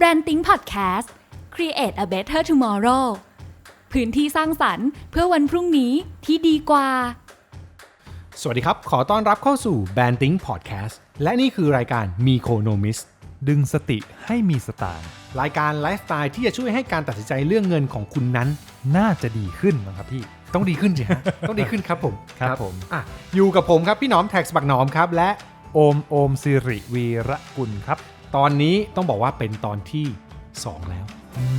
Branding Podcast Create a Better Tomorrow พื้นที่สร้างสรรค์เพื่อวันพรุ่งนี้ที่ดีกว่า สวัสดีครับ ขอต้อนรับเข้าสู่ b a n d i n g Podcast และนี่คือรายการ m e c o n o m i s ดึงสติให้มีสตางค์รายการไลฟ์สไตล์ที่จะช่วยให้การตัดสินใจเรื่องเงินของคุณนั้น น่าจะดีขึ้นนะครับพี่ ต้องดีขึ้นสิฮะ ต้องดีขึ้นครับผมครับผมอะอยู่กับผมครับพี่หนอมแท็กสบักหนอมครับและโอมโอมสิริวีระกุลครับ ตอนนี้ต้องบอกว่าเป็นตอนที่ 2 แล้ว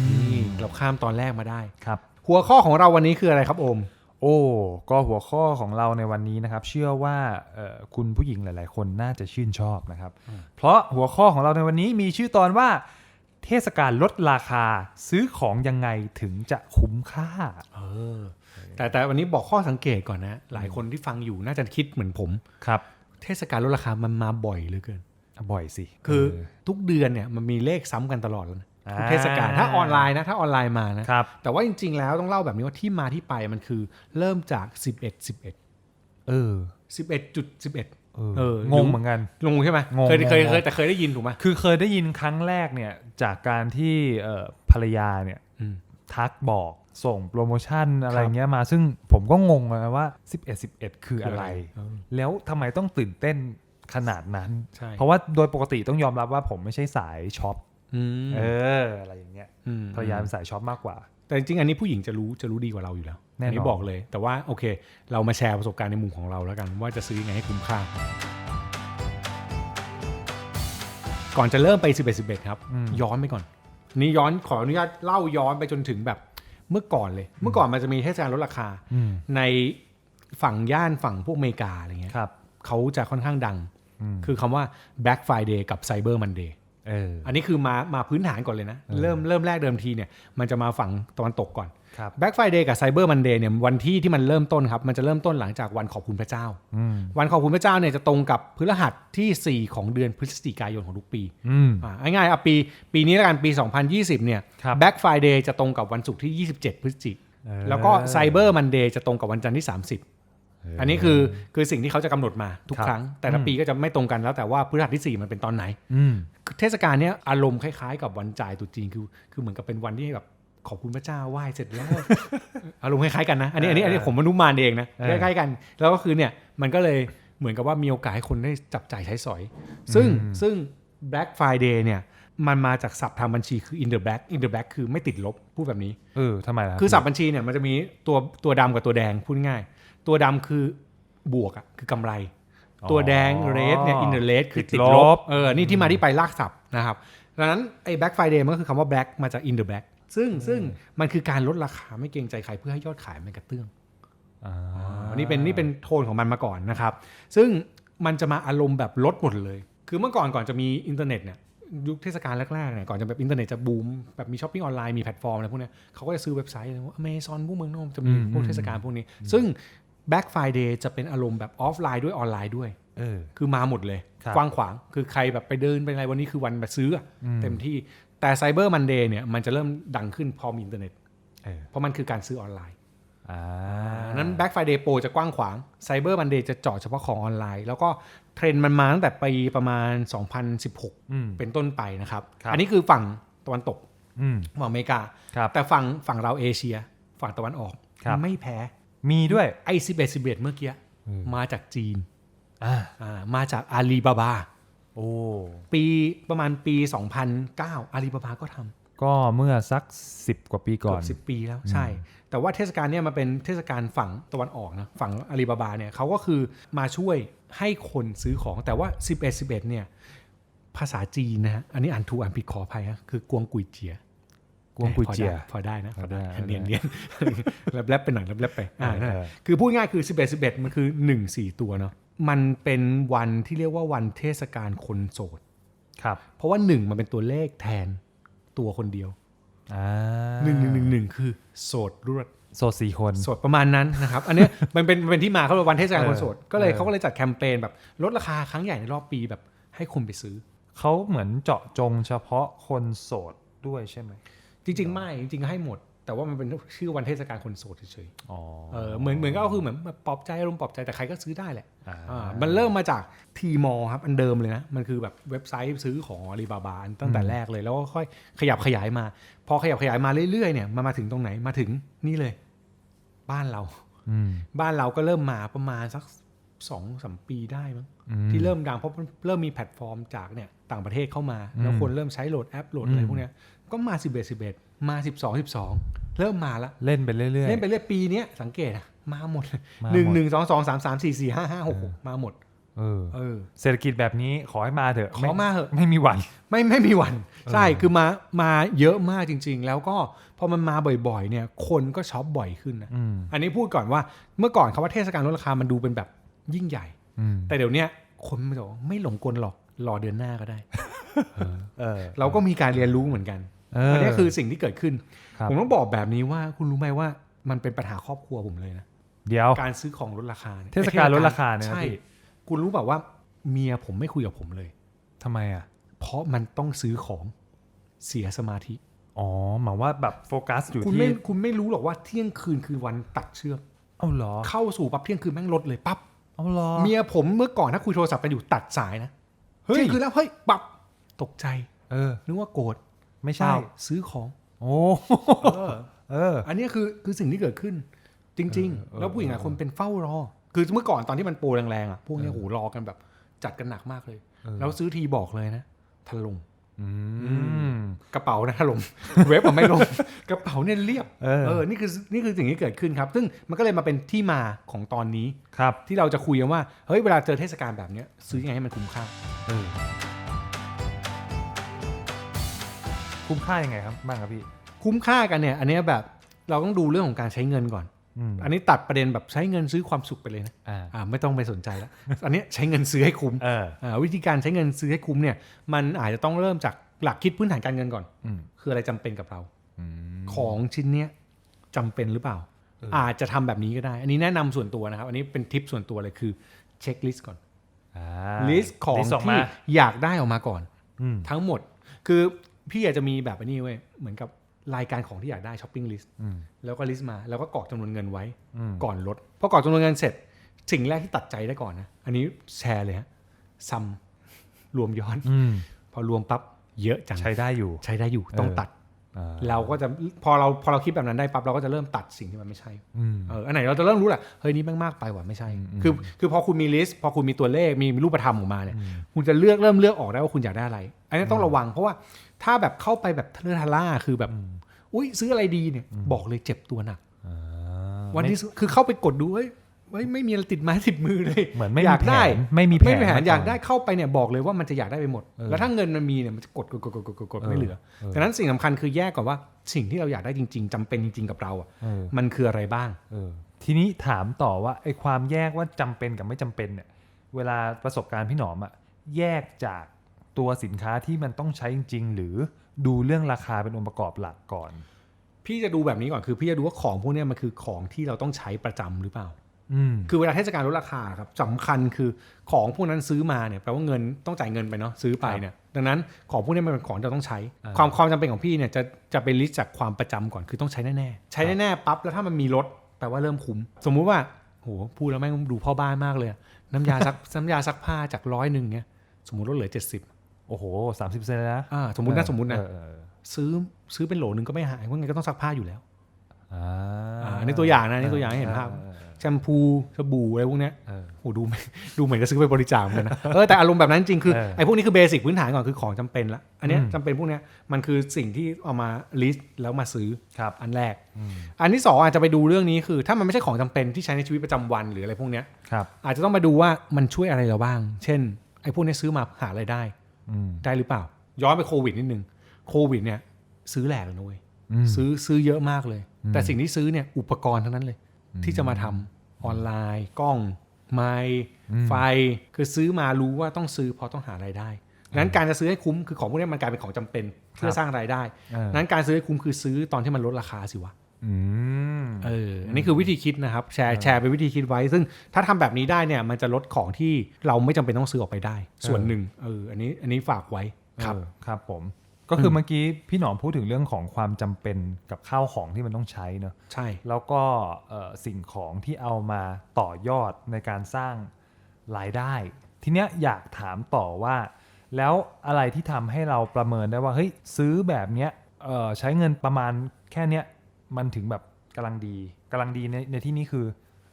นี่เราข้ามตอนแรกมาได้ ครับ หัวข้อของเราวันนี้คืออะไรครับโอม โอ้ ก็หัวข้อของเราในวันนี้นะครับ เชื่อว่าเอ่อคุณผู้หญิงหลาย ๆ คนน่าจะชื่นชอบนะครับ เพราะหัวข้อของเราในวันนี้มีชื่อตอนว่า เทศกาลลดราคาซื้อของยังไงถึงจะคุ้มค่า เออ แต่แต่วันนี้บอกข้อสังเกตก่อนนะ หลายคนที่ฟังอยู่น่าจะคิดเหมือนผม ครับ เทศกาลลดราคามันมาบ่อยเหลือเกิน บ่อยสิ คือเทุกเดือนเนี่ยมันมีเลขซ้ำกันตลอดเลยนะอ่าทุกเทศกาลถ้าออนไลน์นะถ้าออนไลน์มานะครับแต่ว่าจริง ๆ แล้วต้องเล่าแบบนี้ว่าที่มาที่ไปมันคือเริ่มจาก 11 11 เออ 11จุด11เออเอองงเหมือนกันงงใช่ไหมงงเคยเคยงงเคยแต่เคยได้ยินถูกไหมคือเคยได้ยินครั้งแรกเนี่ยจากการที่เอ่อภรรยาเนี่ยอืมทักบอกส่งโปรโมชั่นอะไรครับเงี้ยมาซึ่งผมก็งงนะว่า 11 11 คืออะไรเออแล้วทำไมต้องตื่นเต้น ขนาดนั้นใช่เพราะว่าโดยปกติต้องยอมรับว่าผมไม่ใช่สายช็อปอืมเอออะไรอย่างเงี้ยมภรรยาเป็นสายช็อปมากกว่า แต่จริงๆอันนี้ผู้หญิงจะรู้จะรู้ดีกว่าเราอยู่แล้วแน่นอนนี้บอกเลย แต่ว่าโอเค เรามาแชร์ประสบการณ์ในมุมของเราแล้วกัน ว่าจะซื้อยังไงให้คุ้มค่า ก่อนจะเริ่มไป 11 11 ครับอืมย้อนไปก่อน นี่ย้อนขออนุญาตเล่าย้อนไปจนถึงแบบเมื่อก่อนเลย เมื่อก่อนมันจะมีเทศกาลลดราคาอืมในฝั่งย่านฝั่งพวกอเมริกาอะไรเงี้ยครับเขาจะค่อนข้างดังอืม คือคำว่า Black Friday กับ Cyber Monday เอออันนี้คือมามาพื้นฐานก่อนเลยนะเออเริ่มเริ่มแรกเดิมทีเนี่ยมันจะมาฝั่งตะวันตกก่อนครับ Black Friday กับ Cyber Monday เนี่ยวันที่ที่มันเริ่มต้นครับมันจะเริ่มต้นหลังจากวันขอบคุณพระเจ้าอืมวันขอบคุณพระเจ้าเนี่ยจะตรงกับพฤหัสที่ 4 ของเดือนพฤศจิกายนของทุกปีอืมอ่าง่ายๆอะปีปีนี้แล้วกันปี 2020เนี่ยครับ Black Friday จะตรงกับวันศุกร์ที่ 27 พฤศจิกเออแล้วก็ Cyber Monday จะตรงกับวันจันทร์ที่ 30 อันนี้คือคือสิ่งที่เขาจะกำหนดมาทุกครับครั้ง แต่ละอืมปีก็จะไม่ตรงกันแล้วแต่ว่าพฤหัสที่ 4 มันเป็นตอนไหนอืมเทศกาลเนี้ยอารมณ์คล้ายๆ กับวันจ่ายตรุษจีนคือคือเหมือนกับเป็นวันที่แบบขอบคุณพระเจ้าไหว้เสร็จแล้วอารมณ์คล้ายๆกันนะอันนี้อันนี้อันนี้ผมมนุมานเองนะเออคล้ายๆกัน แล้วก็คือเนี่ยมันก็เลยเหมือนกับว่ามีโอกาสให้คนได้จับจ่ายใช้สอย ซึ่งอืมซึ่ง Black Friday เนี่ยมันมาจากศัพท์ทางบัญชีคือ in the black in the black คือไม่ติดลบพูดแบบนี้ เออทำไมล่ะ คือศัพท์บัญชีเนี่ยมันจะมีตัวตัวดำกับตัวแดงพูดง่าย ตัวดำคือบวกอะคือกำไร ตัวแดง red เนี่ย in the red คือติดลบเออนี่ที่มาที่ไปลากศัพท์นะครับดังนั้นไอ้ black friday มันก็คือคำว่า black มาจาก in the black ซึ่งซึ่งมันคือการลดราคาไม่เกรงใจใครเพื่อให้ยอดขายมันกระเตื้องอ่าอันนี้เป็นนี่เป็นโทนของมันมาก่อนนะครับ ซึ่งมันจะมาอารมณ์แบบลดหมดเลย คือเมื่อก่อนก่อนจะมีอินเทอร์เน็ตเนี่ยยุคเทศกาลแรกๆเนี่ยก่อนจะแบบอินเทอร์เน็ตจะบูมแบบมีช้อปปิ้งออนไลน์มีแพลตฟอร์มอะไรพวกเนี้ยเขาก็จะซื้อเว็บไซต์อะไรพวกอเมซอนพวกเมืองนอกจะมีพวกเทศกาลพวกนี้ ซึ่ง Black Friday จะเป็นอารมณ์แบบออฟไลน์ด้วยออนไลน์ด้วยเออคือมาหมดเลยครับกว้างขวางคือใครแบบไปเดินไปอะไรวันนี้คือวันแบบซื้ออะอืมเต็มที่แต่ Cyber Monday เนี่ยมันจะเริ่มดังขึ้นพอมีอินเทอร์เน็ตเออเพราะมันคือการซื้อออนไลน์อ่าดังนั้น Black Friday Pro จะกว้างขวาง Cyber Monday จะเจาะเฉพาะของออนไลน์ แล้วก็เทรนด์มันมาตั้งแต่ปีประมาณ 2016อืมเป็นต้นไปนะครับครับอันนี้คือฝั่งตะวันตกอืมฝั่งอเมริกาครับแต่ฝั่งฝั่งเราเอเชีย ฝั่งตะวันออกครับไม่แพ้ มีด้วยไอ้11 11เมื่อกี้อืมมาจากจีนอ่าอ่ามาจากอาลีบาบาโอ้ปีประมาณปี 2009 อาลีบาบาก็ทำก็เมื่อสักสิบกว่าปีก่เกืออนบสิปีแล้วใช่ แต่ว่าเทศกาลเนี่ยมันเป็นเทศกาลฝั่งตะวันออกนะฝั่งอาลีบาบาเนี่ยเขาก็คือมาช่วยให้คนซื้อของแต่ว่า 11 11เนี่ยภาษาจีนนะฮะอันนี้อ่านถูกอ่านผิดขออภัยฮะคือกวงกุยเจีย กวงกุยเจียพอได้นะพอได้เนียนเนียนแลบแลบๆไปหน่อยแลบแลบๆไปอ่าเออนั่นแหละคือพูดง่ายคือ 11 11 มันคือ 1 4 ตัวเนาะมันเป็นวันที่เรียกว่าวันเทศกาลคนโสดครับ เพราะว่าหนึ่งมันเป็นตัวเลขแทนตัวคนเดียวอ่าหนึ่งหนึ่งหนึ่งหนึ่งคือ โสดรวดโซสี่คนโสดประมาณนั้นนะครับ อันเนี้ยมันเป็นมันเป็นที่มาเขาเลยกวันเทศกาลเออคนโสดก็เลยเออเขาก็เลยจัดแคมเปญแบบลดราคาครั้งใหญ่ในรอบปีแบบให้คนไปซื้อเขาเหมือนเจาะจงเฉพาะคนโสดด้วยใช่ไหม จริง ๆ ไม่จริงๆให้หมด แต่ว่ามันเป็นชื่อวันเทศกาลคนโสดเฉยอ๋อๆเออเหมือนเหมือนก็คือเหมือนแบบปลอบใจอารมณ์ปลอบใจแต่ใครก็ซื้อได้แหละอ่าอ่ามันเริ่มมาจากทีมอครับ อันเดิมเลยนะ มันคือแบบเว็บไซต์ซื้อของอาลีบาบาตั้งแต่แรกเลยแล้วก็ค่อยขยับขยายมา พอขยับขยายมาเรื่อยๆเนี่ยมามาถึงตรงไหนมาถึงนี่เลย บ้านเราอืมบ้านเราก็เริ่มมาประมาณสักสองสามปีได้มั้งอืที่เริ่มดังเพราะมันเริ่มมีแพลตฟอร์มจากเนี่ยต่างประเทศเข้ามา แล้วอืมคนเริ่มใช้โหลดแอปโหลดอะไรอืมพวกเนี้ย ก็มาสิบเอ็ดสิบเอ็ดมาสิบสองสิบสองเริ่มมาละเล่นไปเรื่อยๆ เล่นไปเรื่อยปีเนี้ยสังเกตอะมาหมดเลยมาหนึ่งหมดหนึ่งสองสองสามสามสี่สี่ห้าห้าหกเออมาหมด เออ เออ เศรษฐกิจแบบนี้ขอให้มาเถอะขอมาเหอะ ไม่มีหวัน ไม่ไม่มีวันเออใช่คือมามาเยอะมากจริง ๆ แล้วก็พอมันมาบ่อยๆ เนี่ยคนก็ช็อปบ่อยขึ้นนะอืมอันนี้พูดก่อนว่าเมื่อก่อนคำว่าเทศกาลลดราคามันดูเป็นแบบยิ่งใหญ่ อืมแต่เดี๋ยวเนี้ยคนมันบอกว่าไม่หลงกลหรอกรอเดือนหน้าก็ได้ เออ เราก็มีการเรียนรู้เหมือนกันเออัอันนี้คือสิ่งที่เกิดขึ้นครับผมต้องบอกแบบนี้ว่าคุณรู้ไหมว่ามันเป็นปัญหาครอบครัวผมเลยนะเดี๋ยวการซื้อของลดราคานี่ยเทศกาลลดราคาเนี่ยนะใช่พี่คุณรู้แบบว่าเมียผมไม่คุยกับผมเลยทำไมอะ เพราะมันต้องซื้อของเสียสมาธิ อ๋อหมายว่าแบบโฟกัสอยู่คุณที่ไม่คุณไม่รู้หรอกว่าเที่ยงคืนคือวันตัดเชือกเอาเหรอ เข้าสู่ปั๊บเที่ยงคืนแม่งลดเลยปั๊บเอาเหรอ เมียผมเมื่อก่อนถ้าคุยโทรศัพท์กันอยู่ตัดสายนะเฮ้ยเที่ยงคืนแล้วเฮ้ยปั๊บตกใจ เออนึกว่าโกรธ ไม่เปใช่ล่าซื้อของ โอ้เออเออ อันนี้คือคือสิ่งที่เกิดขึ้น จริงเออเออๆแล้วผู้หญิงหลายคนเป็นเฝ้ารอ คือเมื่อก่อนตอนที่มันโปรแรงๆอะพวกเนี้ยเออโหรอกันแบบจัดกันหนักมากเลยเออแล้วซื้อทีบอกเลยนะถล่มอืมกระเป๋านะถล่มเว็บอะไม่ลงกระเป๋าเนี่ยเรียบเออเออนี่คือนี่คือสิ่งที่เกิดขึ้นครับ ซึ่งมันก็เลยมาเป็นที่มาของตอนนี้ครับ ที่เราจะคุยกันว่าเฮ้ยเวลาเจอเทศกาลแบบเนี้ยซื้อยังไงให้มันคุ้มค่าเออ คุ้มค่ายังไงครับบ้างครับพี่คุ้มค่ากันเนี่ยอันเนี้ยแบบเราต้องดูเรื่องของการใช้เงินก่อนอืมอันนี้ตัดประเด็นแบบใช้เงินซื้อความสุขไปเลยนะอ่าอ่าไม่ต้องไปสนใจแล้ว อันเนี้ยใช้เงินซื้อให้คุ้มเอออ่าวิธีการใช้เงินซื้อให้คุ้มเนี่ยมันอาจจะต้องเริ่มจากหลักคิดพื้นฐานการเงินก่อน อืมคืออะไรจำเป็นกับเรา อืม ของชิ้นเนี้ยจำเป็นหรือเปล่า เอออ อาจจะทำแบบนี้ก็ได้ อันนี้แนะนำส่วนตัวนะครับ อันนี้เป็นทิปส่วนตัวเลยคือเช็คลิสต์ก่อนอ่าลิสต์ของลิสต์ออกที่มาอยากได้ออกมาก่อน อืม ทั้งหมด คือ พี่อยากจะมีแบบอันนี้เว้ยเหมือนกับรายการของที่อยากได้ช้อปปิ้งลิสต์อืมแล้วก็ลิสต์มาแล้วก็กรอกจำนวนเงินไว้อืมก่อนลดพอกรอกจำนวนเงินเสร็จ สิ่งแรกที่ตัดใจได้ก่อนนะอันนี้แชร์เลยฮะซัมรวมย้อนอืมพอรวมปั๊บเยอะจังใช้ได้อยู่ใช้ได้อยู่ต้องเออตัดอ่าเราก็จะพอเราพอเราคิดแบบนั้นได้ปั๊บเราก็จะเริ่มตัดสิ่งที่มันไม่ใช่อืมเอออันไหนเราจะเริ่มรู้แหละเฮ้ยนี่แม่งมากไปว่ะไม่ใช่อืมอืมคือคือพอคุณมีลิสต์พอคุณมีตัวเลขมีมีรูปธรรมออกมาเนี่ยอืมคุณจะเลือกเริ่มเลือกออกได้ว่าคุณอยากได้อะไร อันนี้ต้องระวังเพราะว่า ถ้าแบบเข้าไปแบบทะเลอะทะล่าคือแบบอืมอุ้ยซื้ออะไรดีเนี่ย บอกเลยเจ็บตัวหนักอ่าวันที่ซื้อคือเข้าไปกดดูเฮ้ยเฮ้ยไม่มีอะไรติดไม้ติดมือเลยเหมือนไม่อมียากแผได้นไม่มีแผนไม่มีแผนมอยากได้เข้าไปเนี่ยบอกเลยว่ามันจะอยากได้ไปหมดเออแล้วถ้าเงินมันมีเนี่ยมันจะกดกดกดกดกดกดกดไม่เหลือเออดังนั้นสิ่งสำคัญคือแยกก่อนว่า สิ่งที่เราอยากได้จริง ๆจำเป็นจริง ๆ กับเราอะเออมันคืออะไรบ้างเออทีนี้ถามต่อว่าไอ้ความแยกว่าจำเป็นกับไม่จำเป็นเนี่ย เวลาประสบการณ์พี่หนอมอะแยกจาก ตัวสินค้าที่มันต้องใช้จริงๆหรือดูเรื่องราคาเป็นองค์ประกอบหลักก่อน พี่จะดูแบบนี้ก่อนคือ พี่จะดูว่าของพวกเนี้ยมันคือของที่เราต้องใช้ประจำหรือเปล่าอืมคือเวลาเทศกาลลดราคาครับสำคัญคือของพวกนั้นซื้อมาเนี่ยแปลว่าเงินต้องจ่ายเงินไปเนาะซื้อไปเนี่ยดังนั้นของพวกนี้มันเป็นของที่เราต้องใช้อ่าความความจำเป็นของพี่เนี่ยจะจะเป็นลิสต์จากความประจำก่อนคือต้องใช้แน่ๆใช้แน่ๆปั๊บแล้วถ้ามันมีลดแปลว่าเริ่มคุ้ม สมมุติว่าโหพูดแล้วแม่งดูพ่อบ้านมากเลยอะน้ำยาซักน้ำยาซักผ้าจากร้อยหนึ่งเนี่ยสมมติลดเหลือเจ็ดสิบ โอ้โหสามสิบเซนแล้วนะอ่าสมมตินะสมมตินะเออเออซื้อซื้อเป็นโหลนึงก็ไม่หายเพราะไงก็ต้องซักผ้าอยู่แล้วอ่าอ่าอันนี้ตัวอย่างนะอันนี้ตัวอย่างให้เห็นภาพออแชมพูสบู่อะไรพวกเนี้ยเออโหดูไม่ดูเหมือนจะซื้อไปบริจาคเหมือนกันนะเออแต่อารมณ์แบบนั้นจริงคือเออไอ้พวกนี้คือเบสิกพื้นฐานก่อนคือของจำเป็นละอันเนี้ยอืมจำเป็นพวกเนี้ยมันคือสิ่งที่เอามาลิสต์แล้วมาซื้อครับอันแรกอืมอันที่สองอาจจะไปดูเรื่องนี้คือ ถ้ามันไม่ใช่ของจำเป็นที่ใช้ในชีวิตประจำวันหรืออะไรพวกเนี้ยครับอาจจะต้องมาดูว่ามันช่วยอะไรเราบ้าง เช่น ไอ้พวกเนี้ยซื้อมาหาอะไรายได้อืม ได้หรือเปล่า ย้อนไปโควิดนิดนึงโควิดเนี่ย ซื้อแหลกเลยนุ้ยมซื้อซื้อเยอะมากเลยอืมแต่สิ่งที่ซื้อเนี่ยอุปกรณ์ทั้งนั้นเลย ที่จะมาทำออนไลน์ กล้องไมค์อืมไฟคือซื้อมารู้ว่าต้องซื้อเพราะต้องหารายได้นั้นการจะซื้อให้คุ้มคือของพวกนี้มันกลายเป็นของจำเป็นเพื่อสร้างรายได้เออนั้นการซื้อให้คุ้มคือซื้อตอนที่มันลดราคาสิวะอืม เอออันนี้คือวิธีคิดนะครับ แชร์เออแชร์เป็นวิธีคิดไว้ ซึ่งถ้าทำแบบนี้ได้เนี่ยมันจะลดของที่เราไม่จำเป็นต้องซื้อออกไปได้ ส่วนหนึ่งเอออันนี้อันนี้ฝากไว้ครับเออครับผมก็คือมเมื่อกี้พี่หนอมพูดถึงเรื่องของความจำเป็นกับข้าวของที่มันต้องใช้เนอะใช่ แล้วก็เอ่อสิ่งของที่เอามาต่อยอดในการสร้างรายได้ ทีเนี้ยอยากถามต่อว่า แล้วอะไรที่ทำให้เราประเมินได้ว่าเฮ้ยซื้อแบบเนี้ยเอ่อใช้เงินประมาณแค่เนี้ย มันถึงแบบกำลังดีกำลังดีในในที่นี้คือ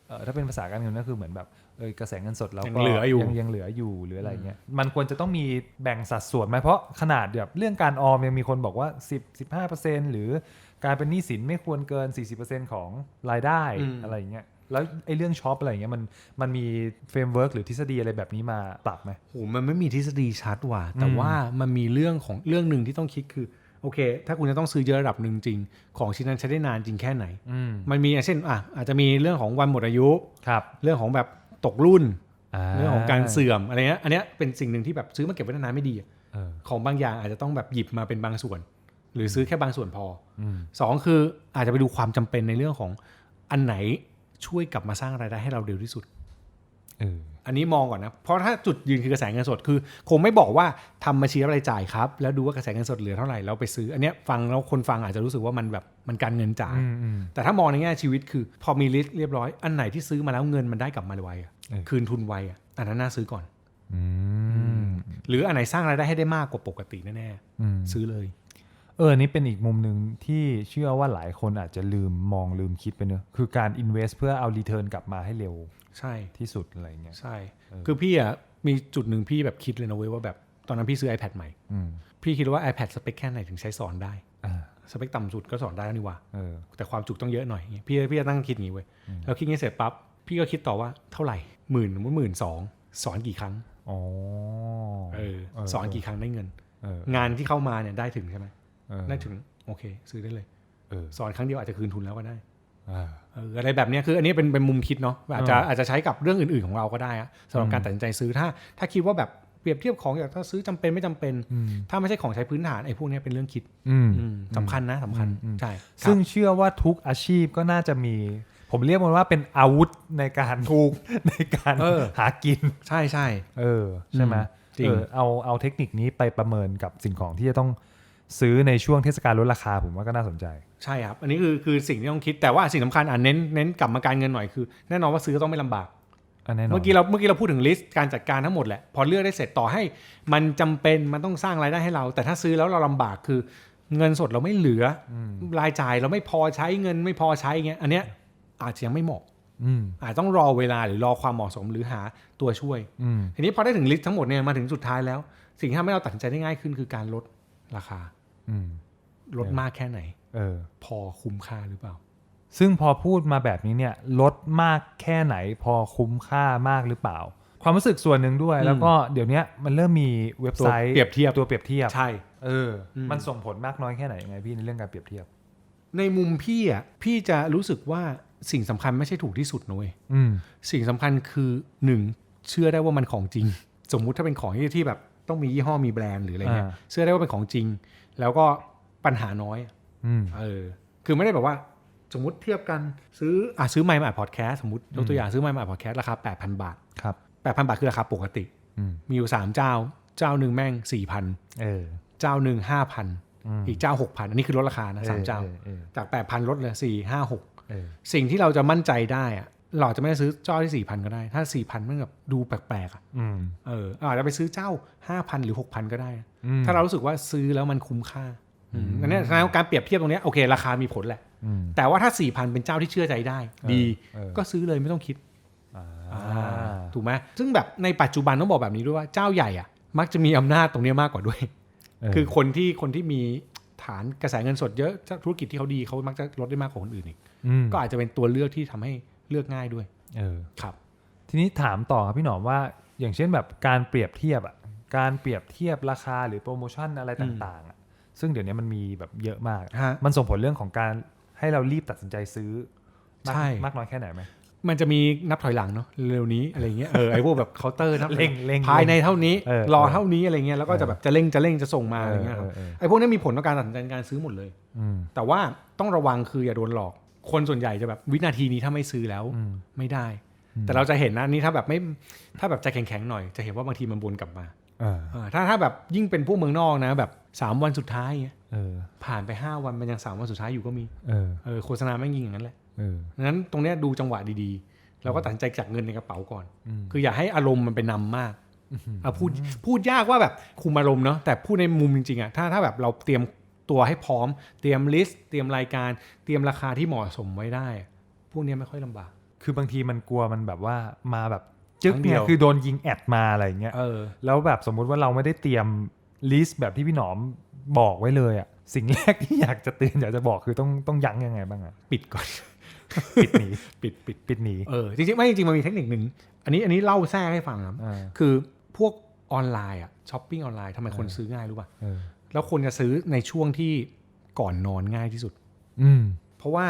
เอ่อถ้าเป็นภาษาการเงินก็คือเหมือนแบบเออกระแสเงินสดเรายังก็เหลืออยู่ยังยังเหลืออยู่หรืออะไรเงี้ยมันควรจะต้องมีแบ่งสัดส่วนไหมเพราะขนาดแบบเรื่องการออมยังมีคนบอกว่า 10 15%หรือการเป็นหนี้สินไม่ควรเกิน 40%ของรายได้อืมอะไรอย่างเงี้ยแล้วไอ้เรื่องช็อปอะไรอย่างเงี้ยมันมันมีเฟรมเวิร์กหรือทฤษฎีอะไรแบบนี้มาปรับไหมโหมันไม่มีทฤษฎีชัดว่ะแต่อืมว่ามันมีเรื่องของเรื่องหนึ่งที่ต้องคิดคือ โอเค ถ้าคุณจะต้องซื้อเยอะระดับหนึ่งจริง ของชิ้นนั้นใช้ได้นานจริงแค่ไหนอืมมันมีอย่างเช่นอะอาจจะมีเรื่องของวันหมดอายุครับเรื่องของแบบตกรุ่นาเรื่องของการเสื่อมอะไรเงี้ย อันเนี้ยเป็นสิ่งหนึ่งที่แบบซื้อมาเก็บไว้นานๆไม่ดีอะเออของบางอย่างอาจจะต้องแบบหยิบมาเป็นบางส่วน หรือซื้อแค่บางส่วนพออืมสองคืออาจจะไปดูความจำเป็นในเรื่องของอันไหนช่วยกลับมาสร้างรายได้ให้เราเร็วที่สุดเอออันนี้มองก่อนนะ เพราะถ้าจุดยืนคือกระแสเงินสดคือ คงไม่บอกว่าทำบัญชีรับรายจ่ายครับ แล้วดูว่ากระแสเงินสดเหลือเท่าไหร่แล้วไปซื้อ อันเนี้ยฟังแล้วคนฟังอาจจะรู้สึกว่ามันแบบมันการเงินจ๋าอืมอืมแต่ถ้ามองในแง่ชีวิตคือ พอมีลิสต์เรียบร้อยอันไหนที่ซื้อมาแล้วเงินมันได้กลับมาไวอะเออคืนทุนไวอะอันนั้นน่าซื้อก่อนอืมหรืออันไหนสร้างรายได้ให้ได้มากกว่าปกติแน่อืมๆซื้อเลย เออนี่เป็นอีกมุมหนึ่งที่เชื่อว่าหลายคนอาจจะลืมมองลืมคิดไปเนอะคือการ invest เพื่อเอา return กลับมาให้เร็วใช่ที่สุดอะไรเงี้ยใช่เออคือพี่อะมีจุดหนึ่งพี่แบบคิดเลยนะเว้ยว่าแบบตอนนั้นพี่ซื้อ iPad ใหม่อืมพี่คิดว่า iPad สเปคแค่ไหนถึงใช้สอนได้อ่าสเปคต่ำสุดก็สอนได้แล้วนี่หว่าเออแต่ความจุต้องเยอะหน่อยอย่างเงี้ยพี่พี่จะตั้งคิดอย่างนี้เว้ยอืมแล้วคิดงี้เสร็จปั๊บพี่ก็คิดต่อว่าเท่าไหร่หมื่นหรือหมื่นสองสอนกี่ครั้งอ๋อเออสอนกี่ครั้งได้เงินเอองานที่เข้ามาเนี่ยได้ถึงใช่ไหม เออได้ถึงโอเค ซื้อได้เลยเออสอนครั้งเดียวอาจจะคืนทุนแล้วก็ได้อ่าเอออะไรแบบเนี้ยคืออันนี้เป็นเป็นมุมคิดเนาะอาจจะเออออาจจะใช้กับเรื่องอื่นๆของเราก็ได้อะสำหรับอืมการตัดสินใจซื้อถ้า ถ้าคิดว่าแบบเปรียบเทียบของอย่างถ้าซื้อจำเป็นไม่จำเป็นอืมถ้าไม่ใช่ของใช้พื้นฐานไอ้พวกเนี้ยเป็นเรื่องคิดอืมอืมสำคัญนะสำคัญอืมอืมใช่ซึ่งครับเชื่อว่าทุกอาชีพก็น่าจะมี ผมเรียกมันว่าเป็นอาวุธในการถูกในการเออหากินใช่ใช่เออใช่ไหมจริงเออเอาเอาเทคนิคนี้ไปประเมินกับสิ่งของที่จะต้อง ซื้อในช่วงเทศกาลลดราคาผมว่าก็น่าสนใจ ใช่ครับ อันนี้คือคือสิ่งที่ต้องคิดแต่ว่าสิ่งสำคัญอะเน้นเน้นกลับมาการเงินหน่อยคือแน่นอนว่าซื้อต้องไม่ลำบากอันแน่นอนเมื่อกี้เราเมื่อกี้เราพูดถึงลิสต์การจัดการทั้งหมดแหละพอเลือกได้เสร็จต่อให้มันจำเป็นมันต้องสร้างรายได้ให้เรา แต่ถ้าซื้อแล้วเราลำบากคือ เงินสดเราไม่เหลืออืมรายจ่ายเราไม่พอใช้เงินไม่พอใช้เงี้ยอันเนี้ยอาจจะยังไม่เหมาะอืมอาจต้องรอเวลาหรือรอความเหมาะสมหรือหาตัวช่วยอืมทีนี้พอได้ถึงลิสต์ทั้งหมดเนี่ยมาถึงสุดท้ายแล้ว สิ่งที่ทำให้เราตัดสินใจได้ง่ายขึ้นคือการลดราคาอืม ลดเออมากแค่ไหน เออ พอคุ้มค่าหรือเปล่า ซึ่งพอพูดมาแบบนี้เนี่ย ลดมากแค่ไหน พอคุ้มค่ามากหรือเปล่า ความรู้สึกส่วนหนึ่งด้วยอืมแล้วก็เดี๋ยวเนี้ยมันเริ่มมีเว็บไซต์ตัวเปรียบเทียบตัวเปรียบเทียบใช่ เอออมมันส่งผลมากน้อยแค่ไหนยังไงพี่ในเรื่องการเปรียบเทียบ ในมุมพี่อะพี่จะรู้สึกว่าสิ่งสำคัญไม่ใช่ถูกที่สุดนะเว้ยอืมสิ่งสำคัญคือหนึ่งเชื่อได้ว่ามันของจริง สมมุติถ้าเป็นของที่ที่แบบต้องมียี่ห้อมีแบรนด์หรืออะไรเงี้ยอ่าเชื่อได้ว่าเป็นของจริง แล้วก็ปัญหาน้อยอืมเออคือไม่ได้แบบว่า สมมติเทียบกันซื้ออะซื้อไมค์มาอัดพอดแคสต์สมมติยกตัวอย่างซื้อไมค์มาอัดพอดแคสต์ราคา 8,000 บาทครับ8,000 บาทคือราคาปกติอืมมีอยู่ 3 เจ้า เจ้าหนึ่งแม่ง 4,000เออเจ้าหนึ่งอืม5,000 อีกเจ้า 6,000 อันนี้คือลดราคานะสามเจ้าออออจาก 8,000ลดเหลือ4 5 6เออสิ่งที่เราจะมั่นใจได้อะ เราอาจจะไม่ได้ซื้อเจ้าที่4,000ก็ได้ ถ้า4,000มันแบบดูแปลกๆอะอืมเอออาจจะไปซื้อเจ้า5,000หรือ6,000ก็ได้อืมถ้าเรารู้สึกว่าซื้อแล้วมันคุ้มค่าอืมอันเนี้ยแสดงว่าการเปรียบเทียบตรงเนี้ยโอเค ราคามีผลแหละอืมแต่ว่าถ้า4,000เป็นเจ้าที่เชื่อใจได้ ดีเออก็ซื้อเลยไม่ต้องคิดอ่าถูกไหมซึ่งแบบในปัจจุบันต้องบอกแบบนี้ด้วยว่าเจ้าใหญ่อะมักจะมีอำนาจตรงเนี้ยมากกว่าด้วยเออคือคนที่คนที่มีฐานกระแสเงินสดเยอะธุรกิจที่เขาดีเขามักจะลดได้มากกว่าคนอื่นอีกอืมก็อาจจะเป็นตัวเลือกที่ทำให้ เลือกง่ายด้วย เออครับ ทีนี้ถามต่อครับพี่หนอมว่าอย่างเช่นแบบการเปรียบเทียบอะการเปรียบเทียบราคาหรือโปรโมชั่นอะไรต่างๆอะซึ่งเดี๋ยวนี้มันมีแบบเยอะมาก ฮะ มันส่งผลเรื่องของการให้เรารีบตัดสินใจซื้อมากใช่ มากน้อยแค่ไหนไหม มันจะมีนับถอยหลังเนาะเร็วนี้อะไรเงี้ยเออไอพวกแบบเคาน์เตอร์นับเร่งเร่งภายในเท่านี้ เออรอเออเท่านี้อะไรเงี้ยแล้วก็จะแบบจะเร่งจะเร่งจะส่งมาอะไรเงี้ยครับเออเออไอพวกนี้มีผลต่อการตัดสินใจในการซื้อหมดเลย อืมแต่ว่าต้องระวังคืออย่าโดนหลอก คนส่วนใหญ่จะแบบวินาทีนี้ถ้าไม่ซื้อแล้วอืมไม่ได้อืมแต่เราจะเห็นนะนี่ถ้าแบบไม่ถ้าแบบใจแข็งๆหน่อยจะเห็นว่าบางทีมันวนกลับมาเออเออถ้าถ้าแบบยิ่งเป็นพวกเมืองนอกนะแบบสามวันสุดท้ายเงี้ยเออผ่านไปห้าวันมันยังสามวันสุดท้ายอยู่ก็มีเออเออโฆษณาแม่งยิงอย่างนั้นแหละเออดังนั้นตรงเนี้ยดูจังหวะดีๆ เราก็ตัดสินใจจากเงินในกระเป๋าก่อนอืมคืออย่าให้อารมณ์มันไปนำมากอะพูดพูดยากว่าแบบคุมอารมณ์เนาะแต่พูดในมุมจริงๆอะถ้าถ้าแบบเราเตรียม ตัวให้พร้อม เตรียมลิสต์ เตรียมรายการ เตรียมราคาที่เหมาะสมไว้ได้อะพวกเนี้ยไม่ค่อยลำบาก คือบางทีมันกลัวมันแบบว่ามาแบบจึ๊กครั้งเดีเนี่ยยวคือโดนยิงแอดมาอะไรอย่างเงี้ยเออแล้วแบบสมมุติว่าเราไม่ได้เตรียมลิสต์แบบที่พี่หนอมบอกไว้เลยอะสิ่งแรกที่อยากจะเตือนอยากจะบอกคือต้องต้องยั้งยังไงบ้างอะปิดก่อนปิดหนีปิดปิดปิดหนีเออจริงๆไม่จริงๆมันมีเทคนิคหนึ่งอันนี้อันนี้เล่าแทรกให้ฟังครับอ่าคือพวกออนไลน์อะช้อปปิ้งออนไลน์ทำไมคนซื้อง่ายรู้ป่ะเออ แล้วคนจะซื้อในช่วงที่ก่อนนอนง่ายที่สุด อืม เพราะว่า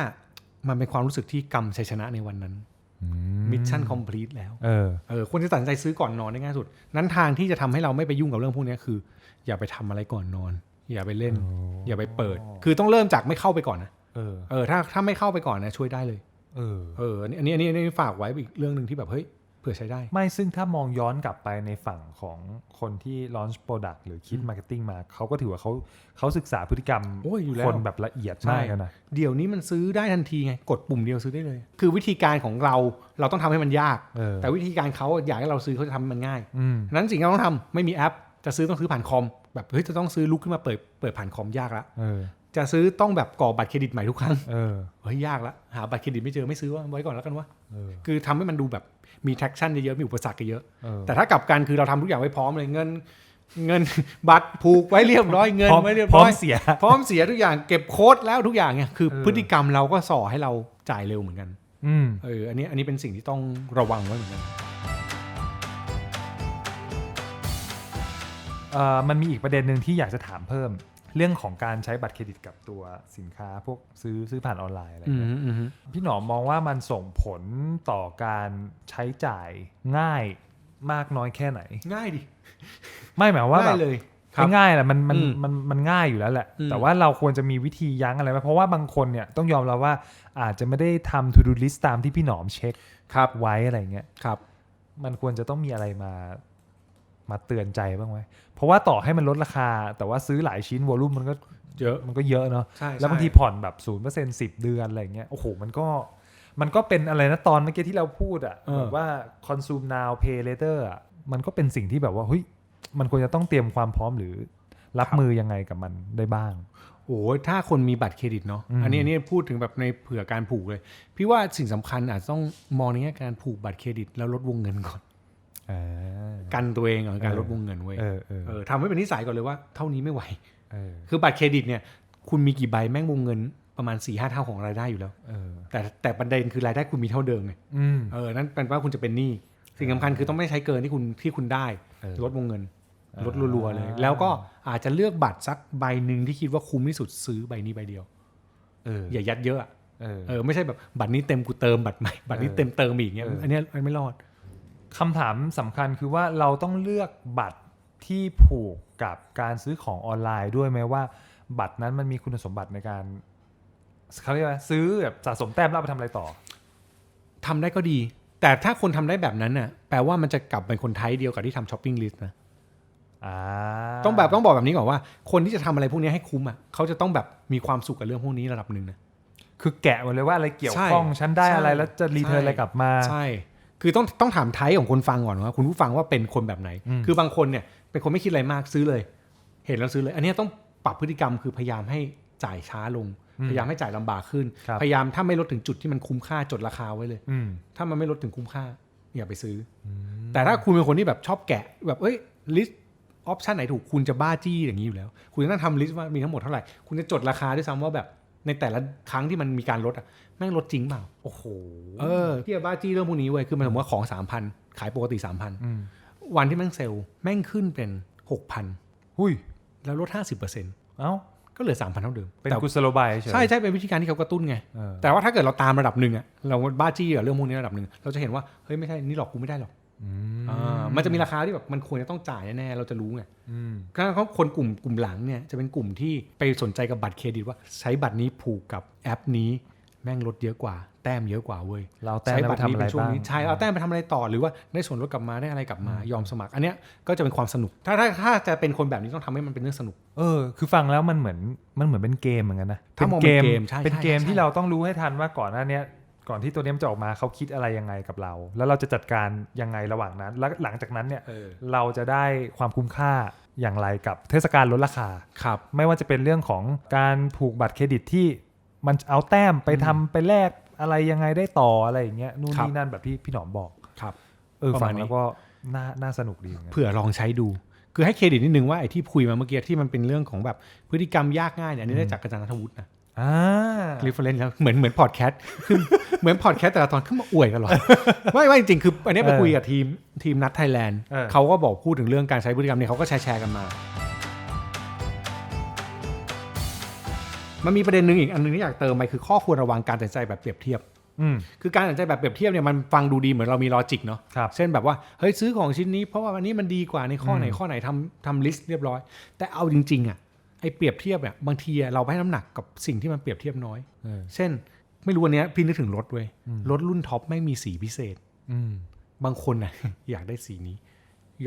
มันเป็นความรู้สึกที่กำชัยชนะในวันนั้นอืมิชชั่นคอมพลีทแล้วเออเออคนจะตัดสินใจซื้อก่อนนอนได้ง่ายสุด นั้นทางที่จะทำให้เราไม่ไปยุ่งกับเรื่องพวกนี้คือ อย่าไปทำอะไรก่อนนอน อย่าไปเล่น อย่าไปเปิด คือต้องเริ่มจากไม่เข้าไปก่อนนะเออเออถ้าถ้าไม่เข้าไปก่อนนะช่วยได้เลย เออเอออันนี้อันนี้อันนี้อันนี้ฝากไว้อีกเรื่องหนึ่งที่แบบเฮ้ย เผื่อใช้ได้ ไม่ซึ่งถ้ามองย้อนกลับไปในฝั่งของคนที่ launch product หรือคิด marketing มา เขาก็ถือว่าเขาเขาศึกษาพฤติกรรมโอ้ยอยู่แล้วคนแบบละเอียดใช่มากแล้วนะเดี๋ยวนี้มันซื้อได้ทันทีไง กดปุ่มเดียวซื้อได้เลย คือวิธีการของเราเราต้องทำให้มันยากเออแต่วิธีการเขาอยากให้เราซื้อเขาจะทำให้มันง่ายอืมนั้นสิ่งที่เราต้องทำไม่มีแอป จะซื้อต้องซื้อผ่านคอมแบบเฮ้ยจะต้องซื้อลุกขึ้นมาเปิดเปิดผ่านคอมยากละเออจะซื้อต้องแบบกรอกบัตรเครดิตใหม่ทุกครั้งเออเฮ้ยยากละหาบัตรเครดิตไม่เจอไม่ซื้อว่าไว้ก่อนแล้วกันวะเออคือทำให้มันดูแบบ มี traction เยอะๆมีอุปสรรคเยอะเออแต่ถ้ากลับกันคือเราทำทุกอย่างไว้พร้อมเลยเงิน เงินบัตรผูกไว้เรียบร้อยเงินพร้อมไว้เรียบพร้อร้มอยเสีย พร้อมเสียทุกอย่างเก็บโค้ดแล้วทุกอย่างเนี่ยคือเออพฤติกรรมเราก็ส่อให้เราจ่ายเร็วเหมือนกันอืมเอออันนี้อันนี้เป็นสิ่งที่ต้องระวังไว้เหมือนกันเอ่อมันมีอีกประเด็นหนึ่งที่อยากจะถามเพิ่ม เรื่องของการใช้บัตรเครดิตกับตัวสินค้าพวกซื้อซื้อผ่านออนไลน์อะไรอืมเงี้ยอืมพี่หนอมมองว่ามันส่งผลต่อการใช้จ่ายง่ายมากน้อยแค่ไหน ง่ายดิ ไม่หมายว่าแบง่ายบเลยไม่ง่ายแหละมันมันอืมมันมันง่ายอยู่แล้วแหละอืมแต่ว่าเราควรจะมีวิธียั้งอะไรไหมเพราะว่าบางคนเนี่ยต้องยอมรับว่าอาจจะไม่ได้ทำ to do list ตามที่พี่หนอมเช็คครับไว้อะไรเงี้ยครับ มันควรจะต้องมีอะไรมา มาเตือนใจบ้างไหมเพราะว่าต่อให้มันลดราคา แต่ว่าซื้อหลายชิ้นวอลุ่มมันก็เยอะมันก็เยอะเนาะใช่แล้วบางทีใช่ผ่อนแบบศูนย์เปอร์เซ็นต์สิบเดือนอะไรเงี้ยโอ้โหมันก็มันก็เป็นอะไรนะตอนเมื่อกี้ที่เราพูดอะเออแบบว่า consume now pay later อะมันก็เป็นสิ่งที่แบบว่าเฮ้ยมันควรจะต้องเตรียมความพร้อมหรือรับมือยังไงกับมันได้บ้างโอ้ยถ้าคนมีบัตรเครดิตเนาะอืมอันนี้อันนี้พูดถึงแบบในเผื่อการผูกเลย พี่ว่าสิ่งสำคัญอาจต้องมองในแง่การผูกบัตรเครดิตแล้วลดวงเงินก่อนอ่า กันตัวเองก่อนการเออลดวงเงินเว้ยเออเออเออทำให้เป็นนิสัยก่อนเลยว่าเท่านี้ไม่ไหวเออคือบัตรเครดิตเนี่ย คุณมีกี่ใบแม่งวงเงินประมาณ4ี่ห้าเท่าของรายได้อยู่แล้วเออแต่แต่ประเด็นคือรายได้คุณมีเท่าเดิมไงอืมเออนั่นเป็นว่าคุณจะเป็นหนี้สิ่งสำคัญคือต้องไม่ใช้เกินที่คุณที่คุณได้เออลดวงเงินอ่าลดรัวๆเลย แล้วก็อาจจะเลือกบัตรสักใบหนึ่งที่คิดว่าคุ้มที่สุดซื้อใบนี้ใบเดียวเอออย่ายัดเยอะอะเออเออไม่ใช่แบบบัตรนี้เต็มกูเติมบัตรใหม่บัตรนี้เออเต็มเติมอีกเงี้ยเอออัอันเนี้ยอันไม่รอด คำถามสำคัญคือว่าเราต้องเลือกบัตรที่ผูกกับการซื้อของออนไลน์ด้วยไหมว่า บัตรนั้นมันมีคุณสมบัติในการเขาเรียกว่าซื้อแบบสะสมแต้มแล้วเอาไปทำอะไรต่อทำได้ก็ดี แต่ถ้าคนทำได้แบบนั้นน่ะแปลว่ามันจะกลับเป็นคนไทยเดียวกับที่ทำช้อปปิ้งลิสต์นะอ่าต้องแบบต้องบอกแบบนี้ก่อนว่า คนที่จะทำอะไรพวกนี้ให้คุ้มอะเขาจะต้องแบบมีความสุขกับเรื่องพวกนี้ระดับหนึ่งนะคือแกะหมดเลยว่าอะไรเกี่ยวใช่ข้องฉันได้ใช่อะไรแล้วจะรีเทิร์นใช่อะไรกลับมาใช่ คือต้องต้องถามไทยของคนฟังก่อนว่าคุณผู้ฟังว่าเป็นคนแบบไหนอืมคือบางคนเนี่ยเป็นคนไม่คิดอะไรมากซื้อเลย เห็นแล้วซื้อเลย อันเนี้ยต้องปรับพฤติกรรมคือพยายามให้จ่ายช้าลง พยายามให้จ่ายลำบากขึ้นครับพยายามถ้าไม่ลดถึงจุดที่มันคุ้มค่าจดราคาไว้เลยอืมถ้ามันไม่ลดถึงคุ้มค่าอย่าไปซื้ออแต่ถ้าคุณเป็นคนที่แบบชอบแกะแบบเอ้ยลิสต์ออปชันไหนถูกคุณจะบ้าจี้อย่างนี้อยู่แล้ว คุณจะต้องทำลิสต์ว่ามีทั้งหมดเท่าไหร่ คุณจะจดราคาด้วยซ้ำว่าแบบ ในแต่ละครั้งที่มันมีการลดอะแม่งลดจริงเปล่าโอ้โหเออที่จะบ้าจี้เรื่องพวกนี้เว้ยคือมันสมมติว่าของสามพันขายปกติสามพันอืมวันที่แม่งเซลล์แม่งขึ้นเป็นหกพันหุ้ยแล้วลดห้าสิบเปอร์เซ็นต์เอ้าก็เหลือสามพันเท่าเดิมเป็นแต่กุศโลบายเฉยใช่ใช่เป็นวิธีการที่เขากระตุ้นไงเออแต่ว่าถ้าเกิดเราตามระดับหนึ่งอะเราบ้าจี้กับเรื่องพวกนี้ระดับหนึ่งเราจะเห็นว่าเฮ้ยไม่ใช่นี่หลอกกูไม่ได้หรอกอื มอ่ามันจะมีราคาที่แบบมันควรจะต้องจ่ายแน่ๆเราจะรู้ไงอืมถ้าเขาคนกลุ่มกลุ่มหลังเนี่ยจะเป็นกลุ่มที่ไปสนใจกับบัตรเครดิตว่าใช้บัตรนี้ผูกกับแอปนี้แม่งลดเยอะกว่า แต้มเยอะกว่าเว้ยเราแต้มแล้วไปทำอะไรใช้บัตนี้เป็นช่วบ้างนี้ใช่เอาแต้มไปทำอะไรต่อหรือว่าได้ส่วนลดกลับมาได้อะไรกลับมายอมสมัคร อันเนี้ยก็จะเป็นความสนุก ถ้าถ้าถ้าจะเป็นคนแบบนี้ต้องทำให้มันเป็นเรื่องสนุก เออ คือฟังแล้วมันเหมือนมันเหมือนเป็นเกมเหมือนกันนะถ้ามองเป็นเกมใช่เป็นเกมใช่ที่ใช่เราต้องรู้ให้ทันว่าก่อนหน้าเนี้ย ก่อนที่ตัวเนี้ยมันจะออกมาเขาคิดอะไรยังไงกับเรา แล้วเราจะจัดการยังไงระหว่างนั้น แล้วหลังจากนั้นเนี่ยเออเราจะได้ความคุ้มค่าอย่างไรกับเทศกาลลดราคาครับไม่ว่าจะเป็นเรื่องของการผูกบัตรเครดิตที่มันเอาแต้มไปทำไปแลกอะไรยังไงได้ต่ออะไรอย่างเงี้ยนู่นครับนี่นั่นแบบที่พี่หนอมบอกครับเออประฟัมาณงนี้แล้วก็น่าน่าสนุกดีเหมือนกันเผื่อลองใช้ดูคือให้เครดิตนิดนึงว่าไอ้ที่คุยมาเมื่อกี้ที่มันเป็นเรื่องของแบบพฤติกรรมยากง่ายเนี่ยอันนี้ได้จากอาจารย์นัทวุฒินะอ่า รีเฟรนซ์แล้วเหมือนเหมือนพอดแคสต์คือเหมือนพอดแคสต์แต่ละตอนขึ้นมาอวยกันหรอไม่ไม่จริงๆคืออันนี้ไปคุยกับทีมทีมนัดไทยแลนด์เขาก็บอกพูดถึงเรื่องการใช้พฤติกรรมเนี่ยเขาก็แชร์แชร์กันมา มันมีประเด็นหนึ่งอีกอันหนึงที่อยากเติมไปคือข้อควรระวังการตัดสินใจแบบเปรียบเทียบอืมคือการตัดสินใจแบบเปรียบเทียบเนี่ยมันฟังดูดีเหมือนเรามีลอจิกเนาะครับเช่นแบบว่าเฮ้ยซื้อของชิ้นนี้เพราะว่าอันนี้มันดีกว่าในข้อไหนอืมข้อไหนทำทำลิสต์เรียบร้อย แต่เอาจริงๆอะ ไอ้เปรียบเทียบเนี่ยบางทีอะเราให้น้ำหนักกับสิ่งที่มันเปรียบเทียบน้อยเออเช่น ไม่รู้วันเนี้ยพี่นึกถึงรถเว้ยอืมรถรุ่นท็อปไม่งมีสีพิเศษ อืมบางคนน่ะอยากได้สีนี้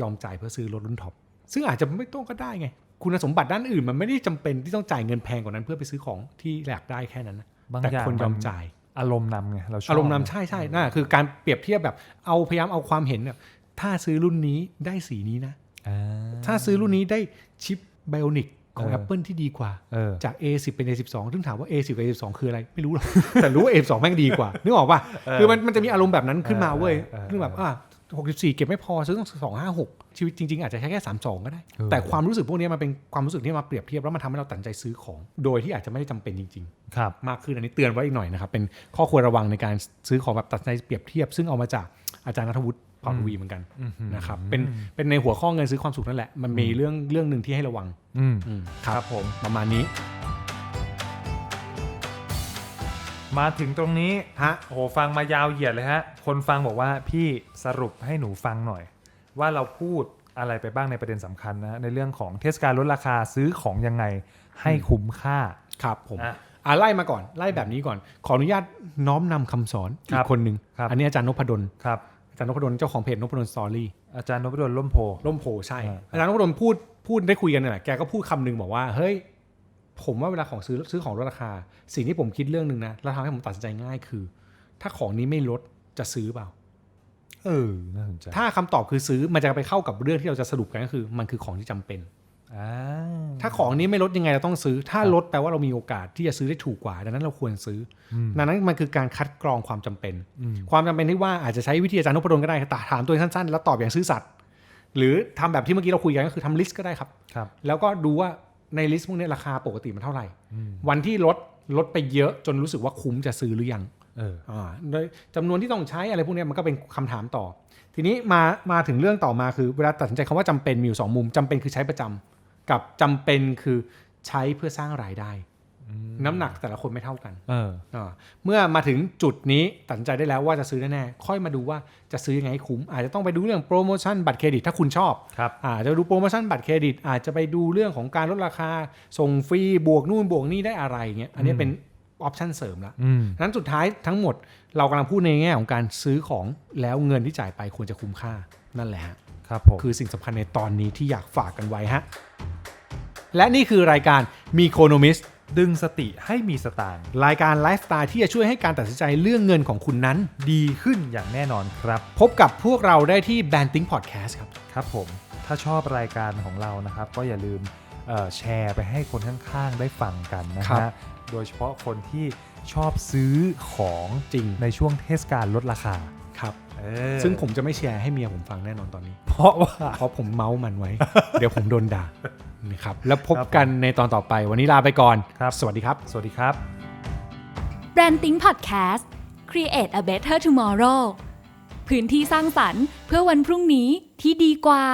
ยอมจ่ายเพื่อซื้อรถรุ่นท็อปซึ่งอาจจะไม่ต้องก็ได้ไง คุณสมบัติด้านอื่นมันไม่ได้จำเป็นที่ต้องจ่ายเงินแพงกว่านั้นเพื่อไปซื้อของที่อยากได้แค่นั้นนะบางแต่อย่างคนยอมมันจ่ายอารมณ์นำไงเราชอบอารมณ์นำใช่ใช่น่าคือการเปรียบเทียบแบบเอาพยายามเอาความเห็นเนี่ยถ้าซื้อรุ่นนี้ได้สีนี้นะอ่าถ้าซื้อรุ่นนี้ได้ชิปไบโอนิก ของเออ Apple ที่ดีกว่าเออจาก A10 เป็น A12 ซึ่งถามว่า A10 กับ A12 คืออะไร ไม่รู้หรอก แต่รู้ว่า A12 แม่งดีกว่า นึกออกป่ะคือมันมันจะมีอารมณ์แบบนั้นขึ้นมาเว้ยเออเออคือแบบอะ64 เก็บไม่พอซื้อต้อง256 ชีวิตจริง ๆ อาจจะใช้แค่ 32 ก็ได้เออแต่ความรู้สึกพวกนี้มันเป็นความรู้สึกที่มาเปรียบเทียบแล้วมันทำให้เราตัดสินใจซื้อของ โดยที่อาจจะไม่ได้จำเป็นจริงๆครับมากขึ้นอันนี้เตือนไว้อีกหน่อยนะครับเป็นข้อควรระวังในการซื้อของแบบตัดสินใจเปรียบเทียบ ซึ่งเอามาจาก อาจารย์นัทวุฒิเผ่าทวีเหมือนกันอืมนะครับเป็นเป็นในหัวข้อเงินซื้อความสุขนั่นแหละ มันมีเรื่องเรื่องหนึ่งที่ให้ระวังอืมอืมครับผมประมาณนี้มาถึงตรงนี้ฮะโอ้โหฟังมายาวเหยียดเลยฮะ คนฟังบอกว่าพี่สรุปให้หนูฟังหน่อย ว่าเราพูดอะไรไปบ้างในประเด็นสำคัญนะ ในเรื่องของเทศกาลลดราคาซื้อของยังไงให้คุ้มค่าครับผมอะอ่าไล่มาก่อนไล่แบบนี้ก่อน ขออนุญาตน้อมนำคำสอนอีครักบคนหนึ่งครับอันนี้อาจารย์นพดลครับอาจารย์นพดลเจ้าของเพจนพดลสตอรี่อาจารย์นพดลล่มโพร่มโพใช่อ่าอาจารย์นพดลพูดพูดได้คุยกันนี่แหละแกก็พูดคำหนึงบอกว่าเฮ้ยผมว่าเวลาของซื้อซื้อของลดราคา สิ่งที่ผมคิดเรื่องหนึ่งนะแล้วทำให้ผมตัดสินใจง่ายคือ ถ้าของนี้ไม่ลดจะซื้อเปล่า เออน่าสนใจถ้าคำตอบคือซื้อมันจะไปเข้ากับเรื่องที่เราจะสรุปกันก็คือ มันคือของที่จำเป็นอ่า ถ้าของนี้ไม่ลดยังไงเราต้องซื้อ ถ้าครับลดแปลว่าเรามีโอกาสที่จะซื้อได้ถูกกว่า ดังนั้นเราควรซื้ออืมอดังนั้นมันคือการคัดกรองความจำเป็นอืมความจำเป็นที่ว่าอาจจะใช้วิธีอาจารย์นพดลก็ได้แต่ถามตัวเองสั้นๆ แล้วตอบอย่างซื่อสัตย์หรือทำแบบที่เมื่อกี้เราคุยกันก็คือทำลิสต์ก็ได้ครับครับ แล้วก็ดูว่าในลิสต์พวกนี้ราคาปกติมันเท่าไหร่อืมวันที่ลดลดไปเยอะจนรู้สึกว่าคุ้มจะซื้อหรือยังเอออ่าโดยจำนวนที่ต้องใช้อะไรพวกนี้มันก็เป็นคำถามต่อ ทีนี้มามาถึงเรื่องต่อมาคือเวลาตัดสินใจคำว่าจำเป็นมีอยู่สองมุมจำเป็นคือใช้ประจำ กับจำเป็นคือใช้เพื่อสร้างรายได้ น้ำหนักแต่ละคนไม่เท่ากันเอออ่าเมื่อมาถึงจุดนี้ตัดสินใจได้แล้วว่าจะซื้อแน่ๆค่อยมาดูว่าจะซื้อยังไงให้คุ้ม อาจจะต้องไปดูเรื่องโปรโมชั่นบัตรเครดิตถ้าคุณชอบครับอาจจะดูโปรโมชั่นบัตรเครดิต อาจจะไปดูเรื่องของการลดราคา ส่งฟรีบวกนู่นบวกนี่ได้อะไรเงี้ยอันนี้เป็นออปชันเสริมละอืมนั้นสุดท้ายทั้งหมดเรากำลังพูดในแง่ของการซื้อของแล้วเงินที่จ่ายไปควรจะคุ้มค่านั่นแหละฮะครับผมคือสิ่งสำคัญในตอนนี้ที่อยากฝากกันไว้ฮะ และนี่คือรายการมีโคโนมิสดึงสติให้มีสตางค์รายการไลฟ์สไตล์ที่จะช่วยให้การตัดสินใจเรื่องเงินของคุณนั้น ดีขึ้นอย่างแน่นอนครับ พบกับพวกเราได้ที่ b a n t i n g Podcast ครับ ครับผม ถ้าชอบรายการของเรานะครับ ก็อย่าลืมเอ่อแชร์ไปให้คนข้างๆ ได้ฟังกันนะครัฮะบ โดยเฉพาะคนที่ชอบซื้อของจริงในช่วงเทศกาลลดราคาครับ เออซึ่งผมจะไม่แชร์ให้เมียผมฟังแน่นอนตอนนี้ เพราะว่า เพราะผมเมาส์มันไว้ เดี๋ยวผมโดนด่า นะครับแล้วพบครับผมกันในตอนต่อไปวันนี้ลาไปก่อนครับสวัสดีครับ สวัสดีครับ Branding Podcast Create a Better Tomorrow พื้นที่สร้างสรรค์เพื่อวันพรุ่งนี้ที่ดีกว่า